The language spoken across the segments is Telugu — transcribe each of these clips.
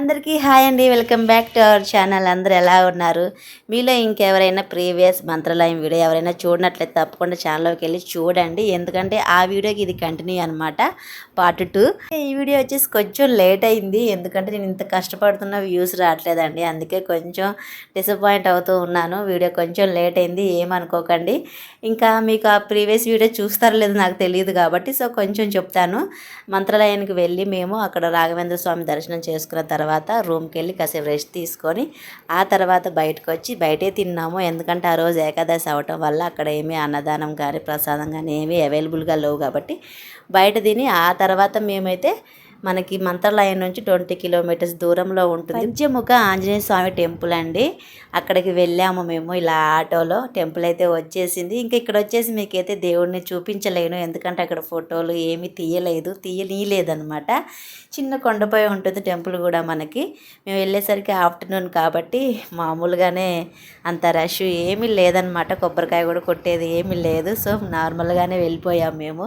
అందరికీ హాయ్ అండి. Welcome back to our channel. అందరూ ఎలా ఉన్నారు? మీలో ఇంకెవరైనా ప్రీవియస్ మంత్రాలయం వీడియో ఎవరైనా చూడనట్లయితే తప్పకుండా ఛానల్లోకి వెళ్ళి చూడండి. ఎందుకంటే ఆ వీడియోకి ఇది కంటిన్యూ అనమాట పార్ట్ టూ. ఈ వీడియో వచ్చేసి కొంచెం లేట్ అయింది. ఎందుకంటే నేను ఇంత కష్టపడుతున్న వ్యూస్ రావట్లేదండి. అందుకే కొంచెం డిసప్పాయింట్ అవుతూ ఉన్నాను. వీడియో కొంచెం లేట్ అయింది. ఏమనుకోకండి. ఇంకా మీకు ఆ ప్రీవియస్ వీడియో చూస్తారో లేదో నాకు తెలియదు కాబట్టి సో కొంచెం చెప్తాను. మంత్రాలయానికి వెళ్ళి మేము అక్కడ రాఘవేంద్ర స్వామి దర్శనం చేసుకున్న తర్వాత తర్వాత రూమ్కి వెళ్ళి కాసేపు రెస్ట్ తీసుకొని ఆ తర్వాత బయటకు వచ్చి బయటే తిన్నాము. ఎందుకంటే ఆ రోజు ఏకాదశి అవటం వల్ల అక్కడ ఏమీ అన్నదానం కానీ ప్రసాదం కానీ ఏమీ అవైలబుల్గా లేవు కాబట్టి బయట తిని ఆ తర్వాత మేమైతే మనకి మంత్రాలయం నుంచి ట్వంటీ కిలోమీటర్స్ దూరంలో ఉంటుంది. పంచముఖ ఆంజనేయ స్వామి టెంపుల్ అండి. అక్కడికి వెళ్ళాము మేము. ఇలా ఆటోలో టెంపుల్ అయితే వచ్చేసింది. ఇంకా ఇక్కడ వచ్చేసి మీకైతే దేవుడిని చూపించలేను. ఎందుకంటే అక్కడ ఫోటోలు ఏమీ తీయలేదు. తీయనీయలేదనమాట చిన్న కొండపై ఉంటుంది టెంపుల్ కూడా మనకి. మేము వెళ్ళేసరికి ఆఫ్టర్నూన్ కాబట్టి మామూలుగానే అంత రష్ ఏమీ లేదనమాట కొబ్బరికాయ కూడా కొట్టేది ఏమీ లేదు. సో నార్మల్గానే వెళ్ళిపోయాం మేము.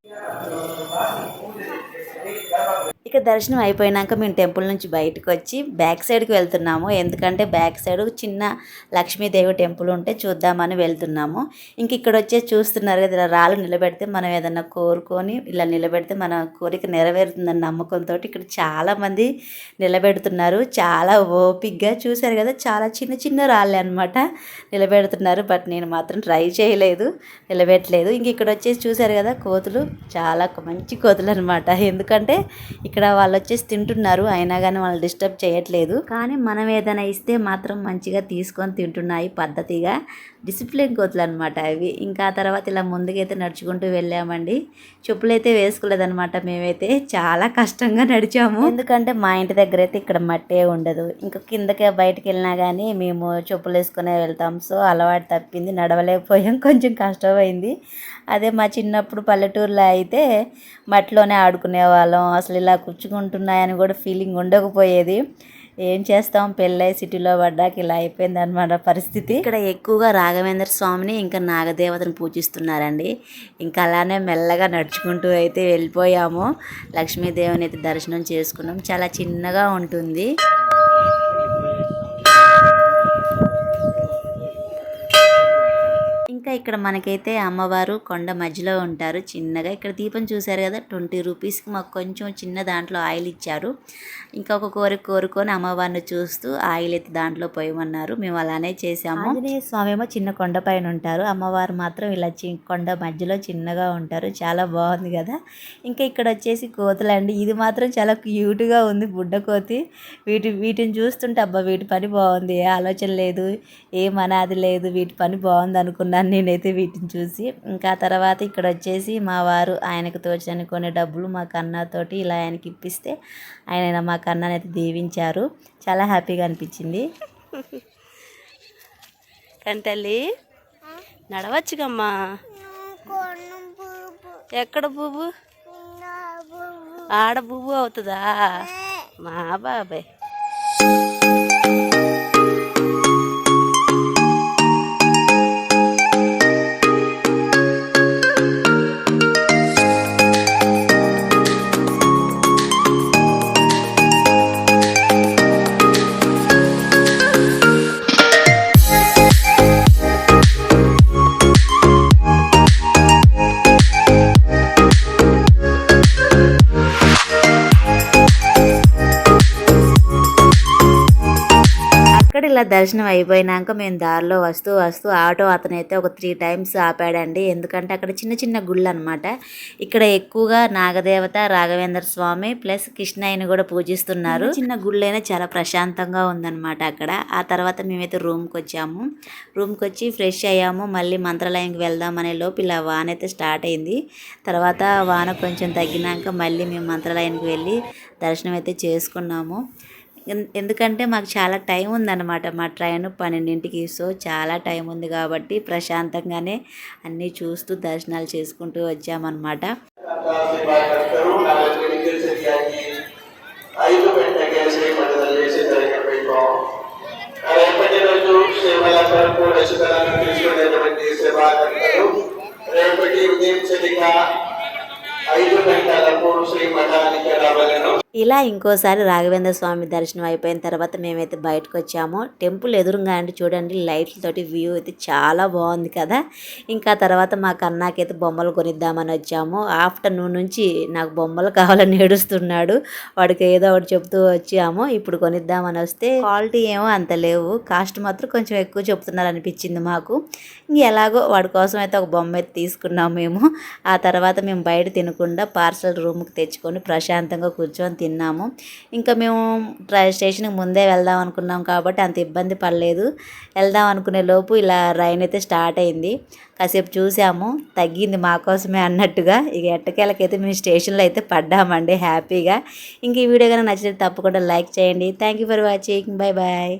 దర్శనం అయిపోయినాక మేము టెంపుల్ నుంచి బయటకు వచ్చి బ్యాక్ సైడ్కి వెళ్తున్నాము. ఎందుకంటే బ్యాక్ సైడ్ చిన్న లక్ష్మీదేవి టెంపుల్ ఉంటే చూద్దామని వెళ్తున్నాము. ఇంక ఇక్కడ వచ్చే చూస్తున్నారు కదా రాళ్ళు నిలబెడితే మనం ఏదన్నా కోరుకొని ఇలా నిలబెడితే మన కోరిక నెరవేరుతుందని నమ్మకంతో ఇక్కడ చాలామంది నిలబెడుతున్నారు. చాలా ఓపిక్గా చూశారు కదా చాలా చిన్న చిన్న రాళ్ళే అనమాట నిలబెడుతున్నారు. బట్ నేను మాత్రం ట్రై చేయలేదు నిలబెట్టలేదు. ఇంక ఇక్కడ వచ్చేసి చూశారు కదా కోతులు. చాలా మంచి కోతులు అనమాట ఎందుకంటే ఇక్కడ వాళ్ళు వచ్చేసి తింటున్నారు అయినా కానీ వాళ్ళు డిస్టర్బ్ చేయట్లేదు. కానీ మనం ఏదైనా ఇస్తే మాత్రం మంచిగా తీసుకొని తింటున్నాయి పద్ధతిగా. డిసిప్లిన్ కోతులు అనమాట అవి. ఇంకా ఆ తర్వాత ఇలా ముందుకైతే నడుచుకుంటూ వెళ్ళామండి. చెప్పులు అయితే వేసుకోలేదనమాట మేమైతే. చాలా కష్టంగా నడిచాము. ఎందుకంటే మా ఇంటి దగ్గర అయితే ఇక్కడ మట్టే ఉండదు. ఇంకా కిందకే బయటకు వెళ్ళినా కానీ మేము చెప్పులు వేసుకునే వెళ్తాం. సో అలవాటు తప్పింది. నడవలేకపోయాం. కొంచెం కష్టమైంది. అదే మా చిన్నప్పుడు పల్లెటూరులో అయితే మట్టిలోనే ఆడుకునే వాళ్ళం అసలు ఇలా కూర్చుకుంటున్నాయని కూడా ఫీలింగ్ ఉండకపోయేది. ఏం చేస్తాం? పెళ్ళై సిటీలో పడ్డాక ఇలా అయిపోయింది అనమాట పరిస్థితి. ఇక్కడ ఎక్కువగా రాఘవేంద్ర స్వామిని ఇంకా నాగదేవతను పూజిస్తున్నారండి. ఇంకా అలానే మెల్లగా నడుచుకుంటూ అయితే వెళ్ళిపోయాము. లక్ష్మీదేవిని అయితే దర్శనం చేసుకున్నాం. చాలా చిన్నగా ఉంటుంది. ఇంకా ఇక్కడ మనకైతే అమ్మవారు కొండ మధ్యలో ఉంటారు. చిన్నగా ఇక్కడ దీపం చూశారు కదా ట్వంటీ రూపీస్కి మాకు కొంచెం చిన్న దాంట్లో ఆయిల్ ఇచ్చారు. ఇంకా ఒక కోరిక కోరుకొని అమ్మవారిని చూస్తూ ఆయిల్ అయితే దాంట్లో పోయమన్నారు. మేము అలానే చేసాము ఆంజనేయ స్వామి ఏమో చిన్న కొండ పైన ఉంటారు. అమ్మవారు మాత్రం ఇలా చి కొండ మధ్యలో చిన్నగా ఉంటారు. చాలా బాగుంది కదా. ఇంకా ఇక్కడ వచ్చేసి కోతులండి ఇది మాత్రం చాలా క్యూట్గా ఉంది బుడ్డ కోతి. వీటి వీటిని చూస్తుంటే అబ్బా వీటి పని బాగుంది. ఏ ఆలోచన లేదు. ఏం అనాది లేదు. వీటి పని బాగుంది అనుకున్నాను నేనైతే వీటిని చూసి ఇంకా తర్వాత ఇక్కడ వచ్చేసి మా వారు ఆయనకు తోచని కొన్ని డబ్బులు మా కన్నాతోటి ఇలా ఆయనకి ఇప్పిస్తే ఆయన మా కన్నానైతే దీవించారు. చాలా హ్యాపీగా అనిపించింది. కంటల్లి నడవచ్చుగమ్మా. ఎక్కడ బూబు? ఆడ బూబు అవుతుందా? మా బాబాయ్ ఇలా దర్శనం అయిపోయినాక మేము దారిలో వస్తూ వస్తూ ఆటో అతనైతే ఒక త్రీ టైమ్స్ ఆపాడండి. ఎందుకంటే అక్కడ చిన్న చిన్న గుళ్ళు అనమాట ఇక్కడ ఎక్కువగా నాగదేవత రాఘవేంద్ర స్వామి ప్లస్ కృష్ణయ్యని కూడా పూజిస్తున్నారు. చిన్న గుళ్ళైనా చాలా ప్రశాంతంగా ఉందన్నమాట అక్కడ. ఆ తర్వాత మేమైతే రూమ్కి వచ్చాము. రూమ్కి వచ్చి ఫ్రెష్ అయ్యాము. మళ్ళీ మంత్రాలయంకి వెళ్దాం అనే లోపు ఇలా వాన అయితే స్టార్ట్ అయింది. తర్వాత వాన కొంచెం తగ్గినాక మళ్ళీ మేము మంత్రాలయానికి వెళ్ళి దర్శనం అయితే చేసుకున్నాము. ఎందుకంటే మాకు చాలా టైం ఉందన్నమాట మా ట్రైన్ పన్నెండింటికి సో చాలా టైం ఉంది కాబట్టి ప్రశాంతంగానే అన్నీ చూస్తూ దర్శనాలు చేసుకుంటూ వచ్చామన్నమాట ఇలా ఇంకోసారి రాఘవేంద్ర స్వామి దర్శనం అయిపోయిన తర్వాత మేమైతే బయటకు వచ్చాము. టెంపుల్ ఎదురుగా అండి చూడండి లైట్లతోటి వ్యూ అయితే చాలా బాగుంది కదా. ఇంకా తర్వాత మా కన్నాకైతే బొమ్మలు కొనిద్దామని వచ్చాము. ఆఫ్టర్నూన్ నుంచి నాకు బొమ్మలు కావాలని ఏడుస్తున్నాడు. వాడికి ఏదో ఒకటి చెప్తూ వచ్చాము. ఇప్పుడు కొనిద్దామని వస్తే క్వాలిటీ ఏమో అంత లేవు. కాస్ట్ మాత్రం కొంచెం ఎక్కువ చెప్తున్నారు అనిపించింది మాకు. ఇంక ఎలాగో వాడి కోసం అయితే ఒక బొమ్మ అయితే తీసుకున్నాము మేము. ఆ తర్వాత మేము బయట తినకుండా పార్సల్ రూమ్కి తెచ్చుకొని ప్రశాంతంగా కూర్చొని తిన్నాము ఇంకా మేము ట్రై స్టేషన్కి ముందే వెళ్దాం అనుకున్నాం కాబట్టి అంత ఇబ్బంది పడలేదు. వెళ్దాం అనుకునే లోపు ఇలా రైన్ అయితే స్టార్ట్ అయింది. కాసేపు చూసాము. తగ్గింది మా కోసమే అన్నట్టుగా. ఇక ఎట్టకేలకైతే మేము స్టేషన్లో అయితే పడ్డామండి హ్యాపీగా. ఇంక ఈ వీడియో కానీ నచ్చితే తప్పకుండా లైక్ చేయండి. Thank you for watching bye bye